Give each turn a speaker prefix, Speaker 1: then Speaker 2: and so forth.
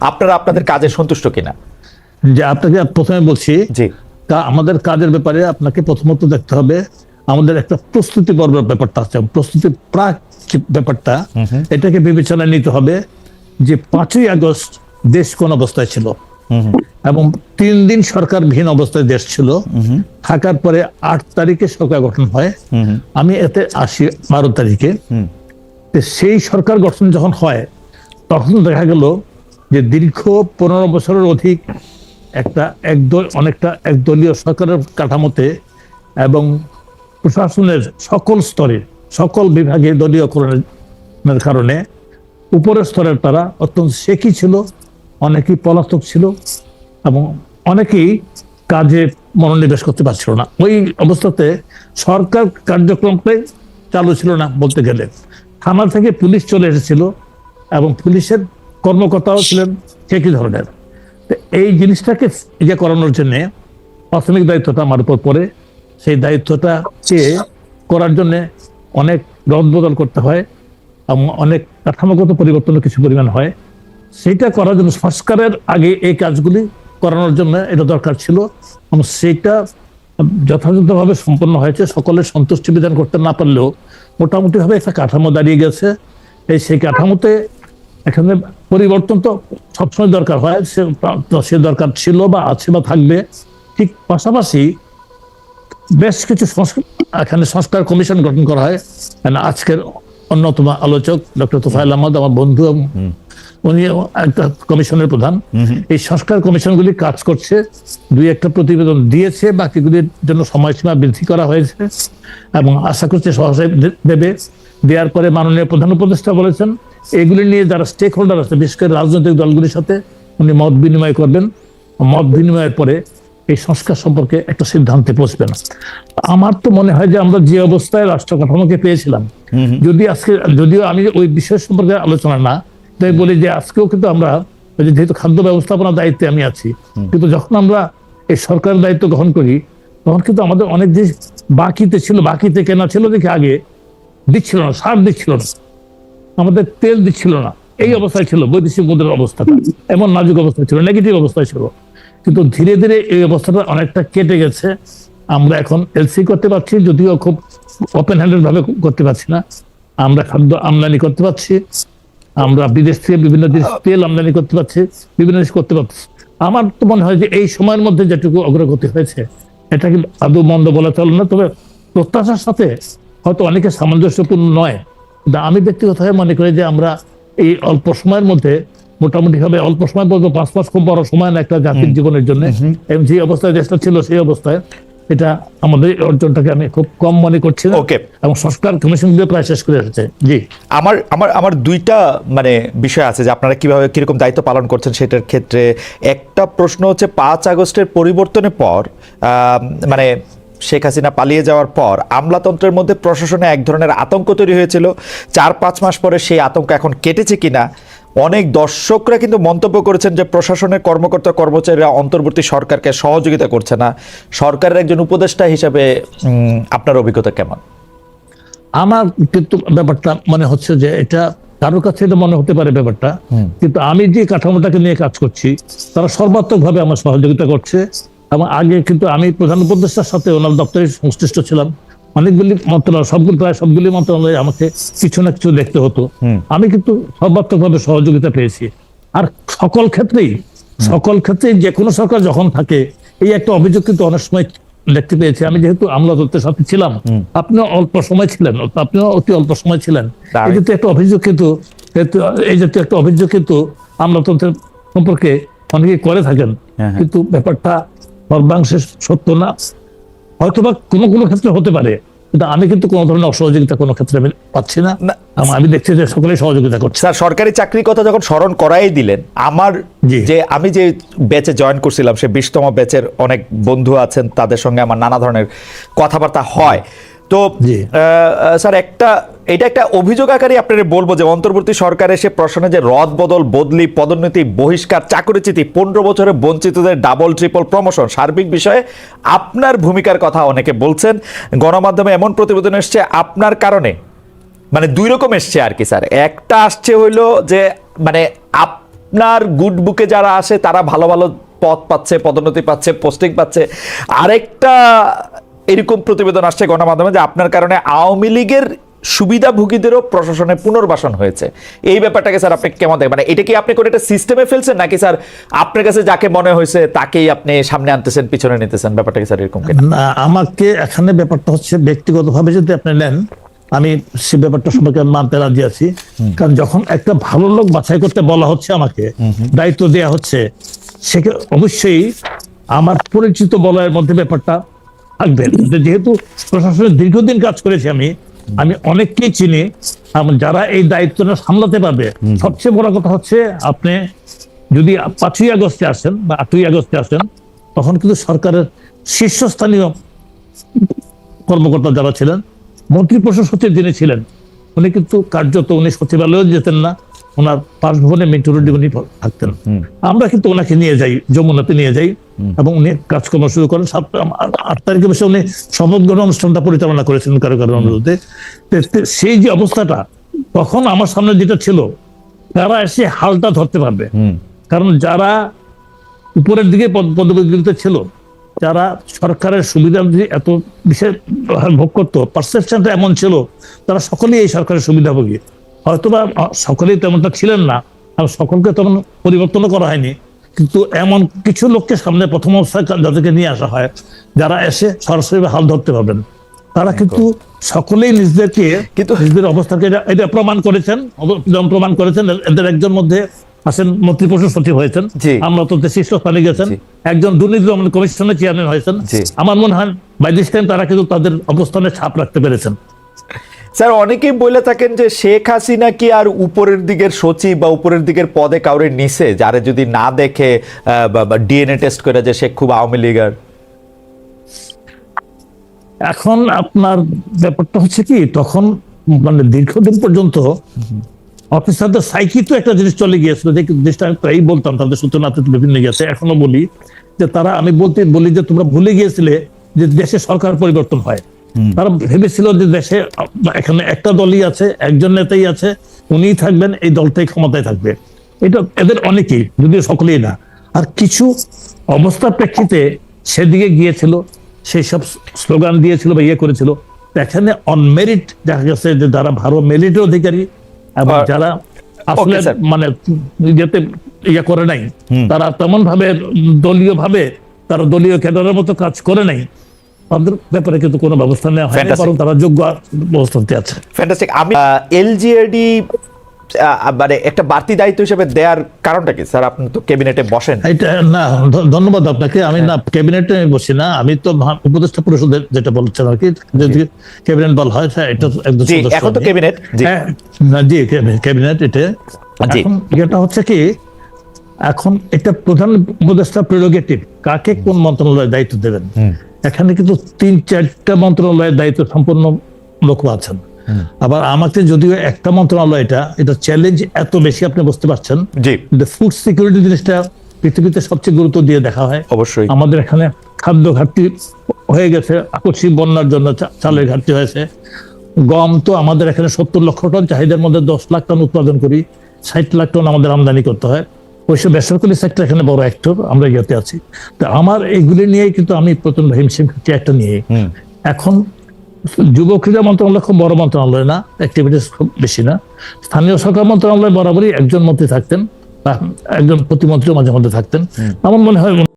Speaker 1: আপনারা আপনাদের কাজে সন্তুষ্ট কিনা?
Speaker 2: যে আপনাকে প্রথমে বলছি
Speaker 1: জি।
Speaker 2: তা আমাদের কাজের ব্যাপারে আপনাকে প্রথমত দেখতে হবে আমাদের একটা প্রস্তুতি পর্বের ব্যাপারটা আছে। প্রস্তুতি প্রাক ব্যাপারটা এটাকে বিবেচনায় নিতে হবে যে পাঁচই আগস্ট দেশ কোন অবস্থায় ছিল। এবং তিন দিন সরকার ভিন্ন অবস্থায় দেশ ছিল। থাকার পরে আট তারিখে সরকার গঠন হয়। আমি এতে আসি বারো তারিখে। সেই সরকার গঠন যখন হয় তখন দেখা গেল যে দীর্ঘ পনেরো বছরের অধিক একটা একদল, অনেকটা একদলীয় সরকারের কাঠামোতে এবং প্রশাসনের সকল স্তরে, সকল বিভাগে দলীয়করণের কারণে উপরের স্তরের তারা অত্যন্ত শেখি ছিল, অনেকেই পলাতক ছিল এবং অনেকেই কাজে মনোনিবেশ করতে পারছিল না। ওই অবস্থাতে সরকার কার্যক্রমটাই চালু ছিল না বলতে গেলে। থানা থেকে পুলিশ চলে এসেছিল এবং পুলিশের কর্মকর্তাও ছিলেন একই ধরনের? এই জিনিসটাকে ইয়ে করানোর জন্য প্রাথমিক দায়িত্বটা আমার উপর পড়ে। সেই দায়িত্বটা চেয়ে করার জন্য অনেক রদ রদবদল করতে হয় এবং অনেক কাঠামোগত পরিবর্তনের কিছু পরিমাণ হয়। সেইটা করার জন্য সংস্কারের আগে এই কাজগুলি করানোর জন্য এটা দরকার ছিল এবং সেইটা যথাযথভাবে সম্পন্ন হয়েছে। সকলের সন্তুষ্টি বিধান করতে না পারলেও মোটামুটিভাবে একটা কাঠামো দাঁড়িয়ে গেছে। এই সেই কাঠামোতে এখানে পরিবর্তন তো সবসময় দরকার হয় সে সে দরকার ছিল বা আছে বা থাকবে। ঠিক পাশাপাশি বেশ কিছু সংস্কার এখানে সংস্কার কমিশন গঠন করা হয়। মানে আজকের অন্যতম আলোচক ডক্টর তোফায়েল আহমদ আমার বন্ধু উনি একটা কমিশনের প্রধান। এই সংস্কার কমিশনগুলি কাজ করছে দুই একটা প্রতিবেদন দিয়েছে বাকিগুলির জন্য সময়সীমা বৃদ্ধি করা হয়েছে এবং আশা করছে সহসায় দেবে। দেওয়ার পরে মাননীয় প্রধান উপদেষ্টা বলেছেন এগুলি নিয়ে যারা স্টেক হোল্ডার আছে বিশেষ করে রাজনৈতিক দলগুলির সাথে উনি মত বিনিময় করবেন। মত বিনিময়ের পরে এই সংস্কার সম্পর্কে একটা সিদ্ধান্তে পৌঁছবেন আমার তো মনে হয় যে আমরা যে অবস্থায় রাষ্ট্র কাঠামোকে পেয়েছিলাম যদি আজকে যদিও আমি ওই বিষয় সম্পর্কে আলোচনা না তাই বলি যে আজকেও কিন্তু আমরা যেহেতু খাদ্য ব্যবস্থাপনার দায়িত্বে আমি আছি কিন্তু যখন আমরা এই সরকারের দায়িত্ব গ্রহণ করি তখন কিন্তু আমাদের অনেক জিনিস বাকিতে ছিল বাকিতে কেনা ছিল দেখে আগে দিচ্ছিল না সার দিচ্ছিল না। আমাদের তেল দিচ্ছিল না। এই অবস্থায় ছিল, বৈদেশিক মুদ্রার অবস্থাটা এমন নাজুক অবস্থায় ছিল নেগেটিভ অবস্থায় ছিল। কিন্তু ধীরে ধীরে এই অবস্থাটা অনেকটা কেটে গেছে। আমরা এখন এলসি করতে পারছি, যদিও খুব ওপেন হ্যান্ডেড ভাবে করতে পারছি না। আমরা খাদ্য আমদানি করতে পারছি। আমরা বিদেশ থেকে বিভিন্ন দেশ তেল আমদানি করতে পারছি, বিভিন্ন জিনিস করতে পারছি। আমার তো মনে হয় যে এই সময়ের মধ্যে যেটুকু অগ্রগতি হয়েছে, এটা কিন্তু আদৌ মন্দ বলা চলে না। তবে প্রত্যাশার সাথে হয়তো অনেকে সামঞ্জস্যপূর্ণ নয়। আমি ব্যক্তিগতভাবে মনে করি যে আমরা এই অল্প সময়ের মধ্যে মোটামুটি ভাবে অল্প সময় বলব পাঁচ মাস খুব বড় সময় না একটা জাতির জীবনের জন্য। এবং যে অবস্থায় দেশটা ছিল সেই অবস্থায় এটা আমাদের অর্জনটাকে আমি খুব কম মনে করছি
Speaker 1: ওকে
Speaker 2: এবং সংস্কার কমিশন দিয়ে প্রায় শেষ করে এসেছে। জি।
Speaker 1: আমার আমার আমার দুইটা মানে বিষয় আছে যে আপনারা কীভাবে কীরকম দায়িত্ব পালন করছেন সেটার ক্ষেত্রে। একটা প্রশ্ন হচ্ছে পাঁচ আগস্টের পরিবর্তনের পর আহ, মানে শেখ হাসিনা পালিয়ে যাওয়ার পর আমলাতন্ত্রের মধ্যে প্রশাসনে এক ধরনের আতঙ্ক তৈরি হয়েছিল। চার পাঁচ মাস পরে সেই আতঙ্ক এখন কেটেছে কিনা? অনেক দর্শকরা কিন্তু মন্তব্য করেছেন যে প্রশাসনের কর্মকর্তা কর্মচারীরা অন্তর্বর্তী সরকারকে সহযোগিতা করছে না। সরকারের একজন উপদেষ্টা হিসাবে আপনার অভিজ্ঞতা কেমন?
Speaker 2: আমার কিন্তু ব্যাপারটা মনে হচ্ছে যে এটা কারোর কাছে এটা মনে হতে পারে ব্যাপারটা। কিন্তু আমি যে কাঠামোটাকে নিয়ে কাজ করছি তারা সর্বাত্মক ভাবে আমার সহযোগিতা করছে। এবং আগে কিন্তু আমি প্রধান উপদেষ্টার সাথে ওনার দপ্তরে সংশ্লিষ্ট ছিলাম। অনেকগুলি মন্ত্রণালয় সবগুলি প্রায় সবগুলি মন্ত্রণালয়ে আমাকে কিছু না কিছু দেখতে হতো। আমি কিন্তু সর্বাত্মক ভাবে সহযোগিতা পেয়েছি। আর সকল ক্ষেত্রেই সকল ক্ষেত্রেই যে কোনো সরকার যখন থাকে এই একটা অভিযোগ কিন্তু অনেক সময় দেখতে পেয়েছি। আমি যেহেতু আমলা দত্তের সাথে ছিলাম আপনিও অল্প সময় ছিলেন আপনিও অতি অল্প সময় ছিলেন। এই জাতীয় একটা অভিযোগ কিন্তু কিন্তু এই জাতীয় একটা অভিযোগ কিন্তু আমলাতন্ত্রের সম্পর্কে অনেকে করে থাকেন।
Speaker 1: হ্যাঁ, হ্যাঁ।
Speaker 2: কিন্তু ব্যাপারটা সর্বাংশে সত্য না হয়তোবা কোনো কোনো ক্ষেত্রে হতে পারে কিন্তু আমি কিন্তু কোনো ধরনের অসহযোগিতা কোনো ক্ষেত্রে আমি পাচ্ছি না। আমি দেখছি যে সকলেই সহযোগিতা করছে
Speaker 1: স্যার সরকারি চাকরির কথা যখন স্মরণ করাই দিলেন আমার। যে আমি যে ব্যাচে জয়েন করছিলাম সে বিশতম ব্যাচের অনেক বন্ধু আছেন তাদের সঙ্গে আমার নানা ধরনের কথাবার্তা হয় তো স্যার একটা এটা একটা অভিযোগ আকারই আপনারা বলব যে অন্তর্বর্তী সরকার এসে প্রশ্নে যে রদ বদল, বদলি, পদোন্নতি, বহিষ্কার, চাকরিচ্যুতি, পনেরো বছরে বঞ্চিতদের ডাবল ট্রিপল প্রমোশন সার্বিক বিষয়ে আপনার ভূমিকার কথা অনেকে বলছেন। গণমাধ্যমে এমন প্রতিবেদন এসছে, আপনার কারণে। মানে দুই রকম এসছে আর কি, স্যার। একটা আসছে হইল যে মানে আপনার গুড বুকে যারা আসে, তারা ভালো ভালো পদ পাচ্ছে, পদোন্নতি পাচ্ছে পোস্টিং পাচ্ছে। আরেকটা এরকম প্রতিবেদন আসছে গণমাধ্যমে যে আপনার কারণে আওয়ামী লীগের সুবিধাভোগীদেরও প্রশাসনে পুনর্বাসন হয়েছে। এই ব্যাপারটাকে স্যার আপনি কেমন দেখেন? মানে এটা কি আপনি কোনো একটা সিস্টেমে ফেলছেন? নাকি স্যার আপনার কাছে যাকে মনে হয়েছে তাকেই আপনি সামনে আনতেছেন পিছনে নিতেছেন? ব্যাপারটাকে স্যার এরকম?
Speaker 2: না আমাকে এখানে ব্যাপারটা হচ্ছে ব্যক্তিগতভাবে যদি আপনি নেন আমি সে ব্যাপারটা সম্পর্কে মানতে রাজি আছি। কারণ যখন একটা ভালো লোক বাছাই করতে বলা হচ্ছে আমাকে দায়িত্ব দেয়া হচ্ছে সেকে অবশ্যই আমার পরিচিত বলয়ের মধ্যে ব্যাপারটা থাকবে। যেহেতু প্রশাসনের দীর্ঘদিন কাজ করেছি আমি আমি অনেককেই চিনি যারা এই দায়িত্বটা সামলাতে পারবে। সবচেয়ে বড় কথা হচ্ছে আপনি যদি পাঁচই আগস্টে আসেন বা আটই আগস্টে আসেন তখন কিন্তু সরকারের শীর্ষস্থানীয় কর্মকর্তা যারা ছিলেন মন্ত্রী পরিষদ সচিব যিনি ছিলেন উনি কিন্তু কার্যত উনি সচিবালয়েও যেতেন না। ওনার বাসভবনে মিন্টু রেড্ডি উনি থাকতেন। আমরা কিন্তু ওনাকে নিয়ে যাই যমুনাতে নিয়ে যাই এবং উনি কাজকর্ম শুরু করেন। সাত আট তারিখে বসে উনি গ্রহণ অনুষ্ঠানটা পরিচালনা করেছিলেন কারও কারও অনুরোধে। সেই যে অবস্থাটা তখন আমার সামনে যেটা ছিল তারা এসে হালটা ধরতে পারবে। কারণ যারা উপরের দিকে পদ- পদবিগুলিতে ছিল যারা সরকারের সুবিধা এত বিশেষ ভোগ করতো পারসেপশনটা এমন ছিল তারা সকলেই এই সরকারের সুবিধাভোগী। হয়তোবা সকলেই তেমনটা ছিলেন না আর সকলকে তেমন পরিবর্তনও করা হয়নি। কিন্তু এমন কিছু লোককে সামনে প্রথম অবস্থায় যাদেরকে নিয়ে আসা হয় যারা এসে সরাসরি হাল ধরতে পারবেন। তারা কিন্তু সকলেই নিজেদেরকে
Speaker 1: কিন্তু-
Speaker 2: নিজেদের অবস্থাকে এটা- প্রমাণ করেছেন প্রমাণ করেছেন এদের একজন মধ্যে আছেন মন্ত্রী পরিষদ সচিব হয়েছেন। আমরা তো শীর্ষস্থানে গেছেন একজন দুর্নীতি দমন কমিশনের চেয়ারম্যান হয়েছেন। আমার মনে হয় বাই দিস টাইম তারা কিন্তু তাদের অবস্থানে ছাপ রাখতে পেরেছেন।
Speaker 1: স্যার, অনেকেই বলে থাকেন যে শেখ হাসিনা কি আর উপরের দিকের সচিব বা উপরের দিকের পদে কাউরে নিছে? যারে যদি না দেখে ডিএনএ টেস্ট করে যে সে খুব আওয়ামী লীগার।
Speaker 2: এখন আপনার ব্যাপারটা হচ্ছে কি, তখন মানে দীর্ঘদিন পর্যন্ত অফিসারদের সাইকি তো একটা জিনিস চলে গিয়েছিল, যে জিনিসটা আমি প্রায়ই বলতাম, তাদের সূত্র নাতে বিভিন্ন গেছে, এখনও বলি, যে তারা, আমি বলতে বলি যে তোমরা ভুলে গিয়েছিলে যে দেশে সরকার পরিবর্তন হয়। তারা ভেবেছিল যে দেশে এখানে একটা দলই আছে একজন নেতাই আছে উনিই থাকবেন এই দলটাই ক্ষমতায় থাকবে। এটা এদের অনেকেই যদিও সকলেই না। আর কিছু অবস্থার প্রেক্ষিতে সেদিকে গিয়েছিল সেই সব স্লোগান দিয়েছিল বা ইয়ে করেছিল। এখানে অন মেরিট দেখা গেছে যে যারা ভালো মেরিটের অধিকারী এবং যারা আসলে মানে ইয়েতে ইয়ে করে নাই তারা তেমন ভাবে দলীয় ভাবে তারা দলীয় ক্যাডারের মতো কাজ করে নাই। তাদের ব্যাপারে কিন্তু কোনো ব্যবস্থা নেওয়া. বরং তারা যোগ্য আছে।
Speaker 1: ফ্যান্টাস্টিক আমি এলজিএডি মানে একটা বাড়তি দায়িত্ব হিসেবে দেওয়ার কারণটা কি? স্যার আপনি তো ক্যাবিনেটে বসেন।
Speaker 2: এটা না ধন্যবাদ আপনাকে। আমি না ক্যাবিনেটে আমি বসি না। আমি তো উপদেষ্টা পরিষদের যেটা বলছেন আর কি যদি ক্যাবিনেট বল হয় হ্যাঁ, এটা একদম
Speaker 1: এখন তো ক্যাবিনেট
Speaker 2: হ্যাঁ, না, জি ক্যাবিনেট এটা। এখন যেটা হচ্ছে কি এখন এটা প্রধান উপদেষ্টা প্রেরোগেটিভ কাকে কোন মন্ত্রণালয়ের দায়িত্ব দেবেন? এখানে কিন্তু তিন চারটা মন্ত্রণালয়ের দায়িত্ব সম্পন্ন লোক আছেন। আবার আমাকে যদিও একটা মন্ত্রণালয় এটা এটা চ্যালেঞ্জ এত বেশি আপনি বুঝতে পারছেন। ফুড সিকিউরিটি জিনিসটা পৃথিবীতে সবচেয়ে গুরুত্ব দিয়ে দেখা হয়।
Speaker 1: অবশ্যই।
Speaker 2: আমাদের এখানে খাদ্য ঘাটতি হয়ে গেছে আকস্মিক বন্যার জন্য চালের ঘাটতি হয়েছে। গম তো আমাদের এখানে সত্তর লক্ষ টন চাহিদার মধ্যে দশ লাখ টন উৎপাদন করি ষাট লাখ টন আমাদের আমদানি করতে হয়। ওইসব বেসরকারি সেক্টর এখানে বড় অ্যাক্টর আমরা ইয়াতে আছি। তো আমার এইগুলি নিয়ে কিন্তু আমি প্রচণ্ড হিমশিম খাচ্ছি একটা নিয়ে। এখন যুব ক্রীড়া মন্ত্রণালয় খুব বড় মন্ত্রণালয় না অ্যাক্টিভিটিস খুব বেশি না। স্থানীয় সরকার মন্ত্রণালয় বরাবরই একজন মন্ত্রী থাকতেন বা একজন প্রতিমন্ত্রীও মাঝে মধ্যে থাকতেন। আমার মনে হয়